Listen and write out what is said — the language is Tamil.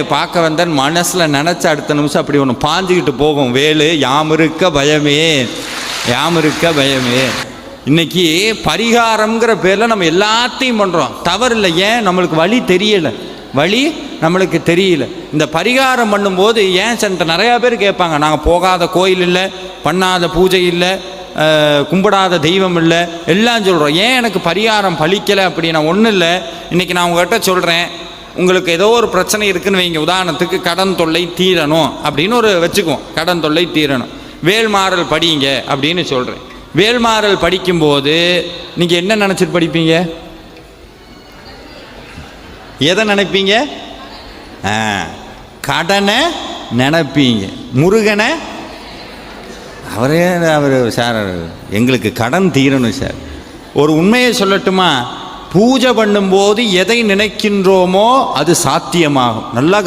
வேலையை பார்க்க வந்தேன் மனசில் நினச்ச அடுத்த நிமிஷம் அப்படி ஒன்று பாஞ்சுக்கிட்டு போகும். வேலு யாமிருக்க பயமே. யாமிருக்க பயமே. இன்னைக்கு பரிகாரம்ங்கிற பேரில் நம்ம எல்லாத்தையும் பண்ணுறோம் தவறு இல்லை ஏன்? நம்மளுக்கு வழி தெரியலை. வழி நம்மளுக்கு தெரியல. இந்த பரிகாரம் பண்ணும்போது ஏன் சென்ட்ட நிறையா பேர் கேட்பாங்க. நாங்கள் போகாத கோயில் இல்லை பண்ணாத பூஜை இல்லை கும்பிடாத தெய்வம் இல்லை. எல்லாம் சொல்கிறோம் ஏன் எனக்கு பரிகாரம் பழிக்கலை அப்படின்னா ஒன்றும் இல்லை. இன்றைக்கி நான் உங்கள்கிட்ட சொல்கிறேன் உங்களுக்கு ஏதோ ஒரு பிரச்சனை இருக்குன்னு வைங்க. உதாரணத்துக்கு கடன் தொல்லை தீரணும் அப்படின்னு ஒரு வச்சுக்குவோம். கடன் தொல்லை தீரணும். வேல்மாறல் படிங்க அப்படின்னு சொல்கிறேன் வேல்மாறல் படிக்கும்போது நீங்கள் என்ன நினச்சிட்டு படிப்பீங்க? எதை நினைப்பீங்க? கடனை நினைப்பீங்க. முருகனை? அவரே அவர் சார் எங்களுக்கு கடன் தீரணும் சார். ஒரு உண்மையை சொல்லட்டுமா? பூஜை பண்ணும்போது எதை நினைக்கின்றோமோ அது சாத்தியமாகும். நல்லா